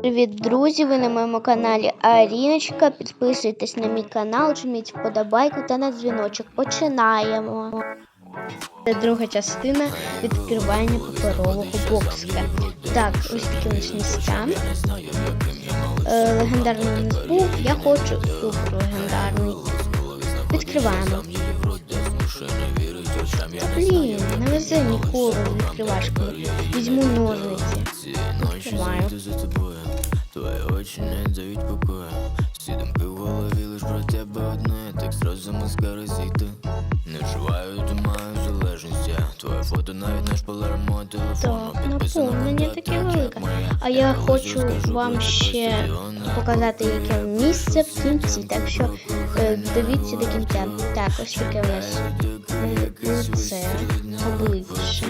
Привіт, друзі! Ви на моєму каналі Аріночка. Підписуйтесь на мій канал, жміть вподобайку та на дзвіночок. Починаємо. Це друга частина відкривання паперового боксика. Так, ось такі ось місця. Е, легендарний нас був. Я хочу супер легендарний. Відкриваємо. Блін, не везе ніколи відкривашками. Візьму ножниці. Відкриваю. Твої очі не дають покою Всі думки в голові лиш про тебе одне Так зразу мозка розійти Не вживаю, думаю залежності Твоє фото навіть наш полар мого телефону Так, наповнення контакт, таке велике. А я хочу вам ще показати, яке місце в кінці. Так що е, дивіться до кінця. Так, ось таке у нас лице, обличчя.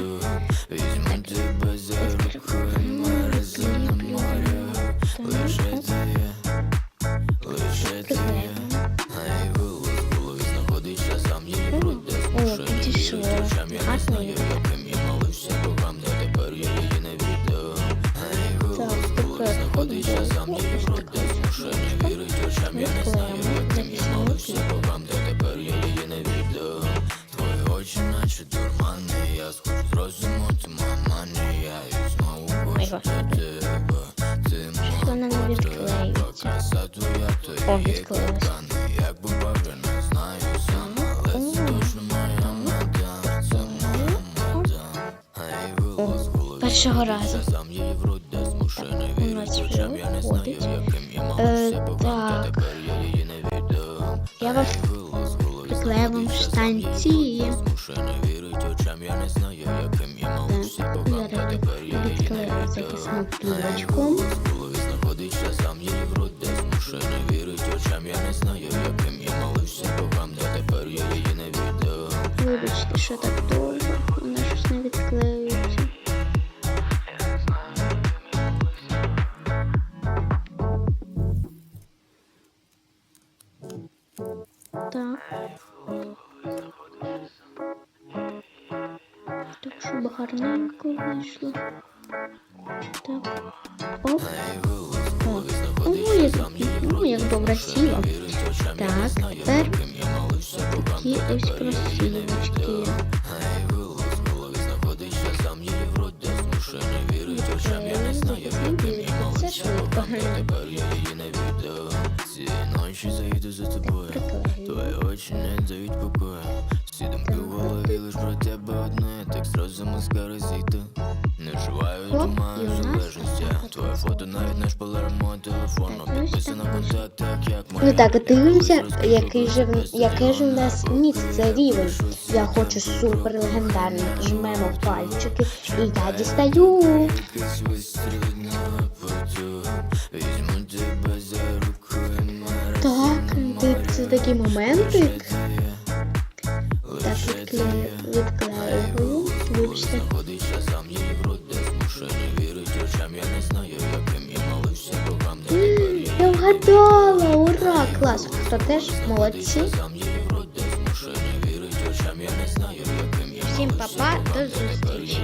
Гарно. Яким я молився богам, та тепер я її не віддав А голос в тепер знаходиться сам її футбол. груди Змушує вірить очам, я не знаю Яким я молився богам, та тепер я її не віддав Твої очі наче дурмани, я схож з розуму, ти мамані Я і знову хочу тебе Ти не моя відклеїться. краса твоя, то є відклеїлась. Першого разу. У нас вже виходить. Е, так. я вам Голос в штанці. Так, я відклею захисну плівочку. Вибачте, що так довго. Вона щось не відклеюється. Так. Так, щоб гарненько вийшло. Так. Оп. О, як, ну, як добре сіло. Так, тепер такі ось кросівочки. Ай, голос в голові знаходиться сам її в груди Змушує не вірить очам, я не знаю, яким ночі заїду за тобою. Твої очі не дають покою. Всі думки в голові лиш про тебе одне. Так зразу мозка розійти Не вживаю, думаю залежності. Твоє фото навіть наш полар мого телефону. Підписано так. контакт, так як моя Ну так, дивимося, який же, в- яке ж у нас місце рівень. Я хочу супер легендарний. Жмемо пальчики і я дістаю. Якийсь вистрілить на поту такий моментик. Так, відклею. Вибачте. я вгадала! Ура! Клас! Хто теж молодці? Всім па-па, до зустрічі.